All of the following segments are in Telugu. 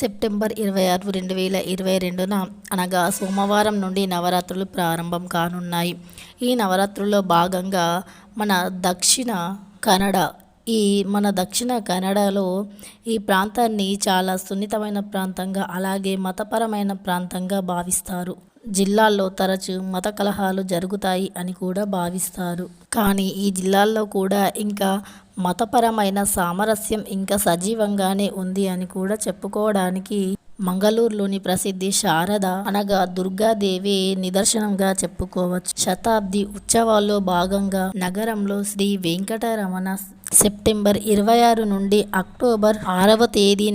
సెప్టెంబర్ ఇరవై ఆరు రెండు వేల ఇరవై రెండున అనగా సోమవారం నుండి నవరాత్రులు ప్రారంభం కానున్నాయి. ఈ నవరాత్రుల్లో భాగంగా మన దక్షిణ కన్నడ ఈ మన దక్షిణ కన్నడలో ఈ ప్రాంతాన్ని చాలా సున్నితమైన ప్రాంతంగా అలాగే మతపరమైన ప్రాంతంగా భావిస్తారు. జిల్లాల్లో తరచు మత కలహాలు జరుగుతాయి అని కూడా భావిస్తారు. కానీ ఈ జిల్లాల్లో కూడా ఇంకా మతపరమైన సామరస్యం ఇంకా సజీవంగానే ఉంది అని కూడా చెప్పుకోవడానికి మంగళూరులోని ప్రసిద్ధి శారద అనగా దుర్గాదేవి నిదర్శనంగా చెప్పుకోవచ్చు. శతాబ్ది ఉత్సవాల్లో భాగంగా నగరంలో శ్రీ వెంకటరమణ సెప్టెంబర్ ఇరవై ఆరు నుండి అక్టోబర్ ఆరవ తేదీ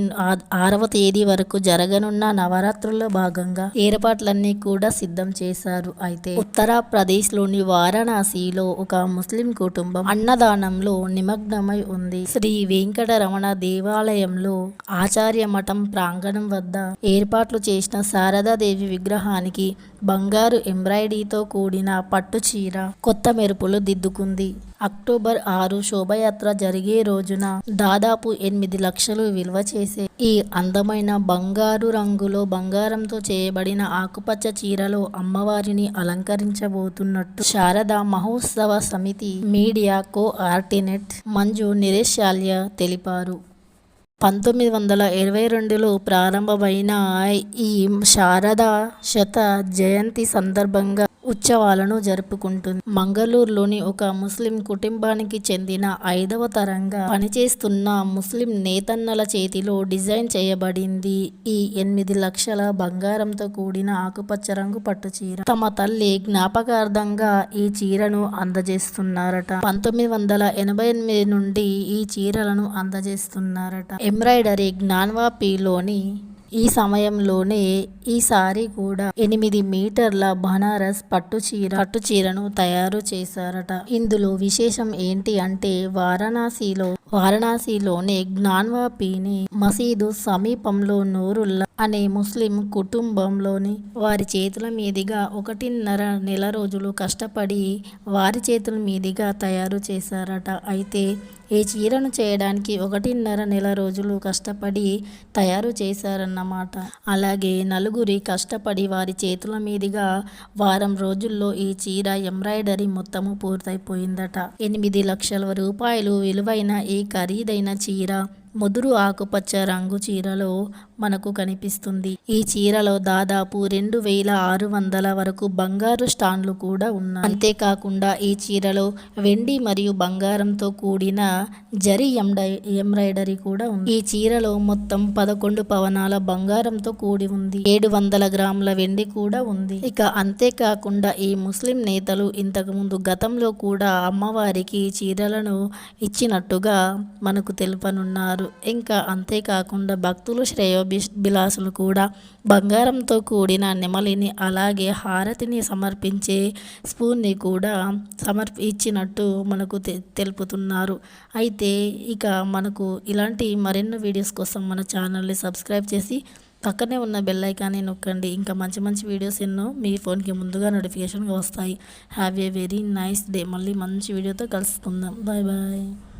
ఆరవ తేదీ వరకు జరగనున్న నవరాత్రుల్లో భాగంగా ఏర్పాట్లన్నీ కూడా సిద్ధం చేశారు. అయితే ఉత్తరప్రదేశ్లోని వారణాసిలో ఒక ముస్లిం కుటుంబం అన్నదానంలో నిమగ్నమై ఉంది. శ్రీ వెంకటరమణ దేవాలయంలో ఆచార్య మఠం ప్రాంగణం వద్ద ఏర్పాట్లు చేసిన శారదాదేవి విగ్రహానికి బంగారు ఎంబ్రాయిడరీతో కూడిన పట్టు చీర కొత్త మెరుపులు దిద్దుకుంది. అక్టోబర్ ఆరు శోభయాత్ర జరిగే రోజున దాదాపు ఎనిమిది లక్షలు విలువ చేసే ఈ అందమైన బంగారు రంగులో బంగారంతో చేయబడిన ఆకుపచ్చ చీరలో అమ్మవారిని అలంకరించబోతున్నట్టు శారద మహోత్సవ సమితి మీడియా కో ఆర్టినెట్ మంజు నిరేశాల్య తెలిపారు. పంతొమ్మిది వందల ఇరవై రెండులో ప్రారంభమైన ఈ శారదా శత జయంతి సందర్భంగా ఉత్సవాలను జరుపుకుంటుంది. మంగళూరులోని ఒక ముస్లిం కుటుంబానికి చెందిన ఐదవ తరంగా పనిచేస్తున్న ముస్లిం నేతన్నల చేతిలో డిజైన్ చేయబడింది. ఈ ఎనిమిది లక్షల బంగారంతో కూడిన ఆకుపచ్చ రంగు పట్టు చీర. తమ తల్లి జ్ఞాపకార్థంగా ఈ చీరను అందజేస్తున్నారట. పంతొమ్మిది వందల ఎనభై ఎనిమిది నుండి ఈ చీరలను అందజేస్తున్నారట. ఎంబ్రాయిడరీ జ్ఞాన్వాపీలోని ఈ సమయంలోనే ఈ సారీ కూడా ఎనిమిది మీటర్ల బనారస్ పట్టు చీర పట్టు చీరను తయారు చేశారట. ఇందులో విశేషం ఏంటి అంటే వారణాసిలో వారణాసిలోని జ్ఞాన్వాపీని మసీదు సమీపంలో నూరుల్లా అనే ముస్లిం కుటుంబంలోని వారి చేతుల మీదుగా ఒకటిన్నర నెల రోజులు కష్టపడి వారి చేతుల మీదుగా తయారు చేశారట. అయితే ఈ చీరను చేయడానికి ఒకటిన్నర నెల రోజులు కష్టపడి తయారు చేశారన్నమాట. అలాగే నలుగురి కష్టపడి వారి చేతుల మీదుగా వారం రోజుల్లో ఈ చీర ఎంబ్రాయిడరీ మొత్తము పూర్తయిపోయిందట. ఎనిమిది లక్షల రూపాయలు విలువైన ఈ ఖరీదైన చీర ముదురు ఆకుపచ్చ రంగు చీరలో మనకు కనిపిస్తుంది. ఈ చీరలో దాదాపు రెండు వేల ఆరు వందల వరకు బంగారు స్టాండ్లు కూడా ఉన్నాయి. అంతేకాకుండా ఈ చీరలో వెండి మరియు బంగారంతో కూడిన జరి ఎంబ్రాయిడరీ కూడా ఉంది. ఈ చీరలో మొత్తం పదకొండు పవనాల బంగారంతో కూడి ఉంది. ఏడు వందల గ్రాముల వెండి కూడా ఉంది. ఇక అంతేకాకుండా ఈ ముస్లిం నేతలు ఇంతకుముందు గతంలో కూడా అమ్మవారికి చీరలను ఇచ్చినట్టుగా మనకు తెలుపనున్నారు. ఇంకా అంతేకాకుండా భక్తులు శ్రేయోభిలాసులు కూడా బంగారంతో కూడిన నెమలిని అలాగే హారతిని సమర్పించే స్పూన్ని కూడా సమర్పి ఇచ్చినట్టు మనకు తె తెలుపుతున్నారు. అయితే ఇక మనకు ఇలాంటి మరెన్నో వీడియోస్ కోసం మన ఛానల్ని సబ్స్క్రైబ్ చేసి పక్కనే ఉన్న బెల్ ఐకాన్ని నొక్కండి. ఇంకా మంచి మంచి వీడియోస్ ఎన్నో మీ ఫోన్కి ముందుగా నోటిఫికేషన్గా వస్తాయి. Have a very nice day. మళ్ళీ మంచి వీడియోతో కలుసుకుందాం. Bye bye.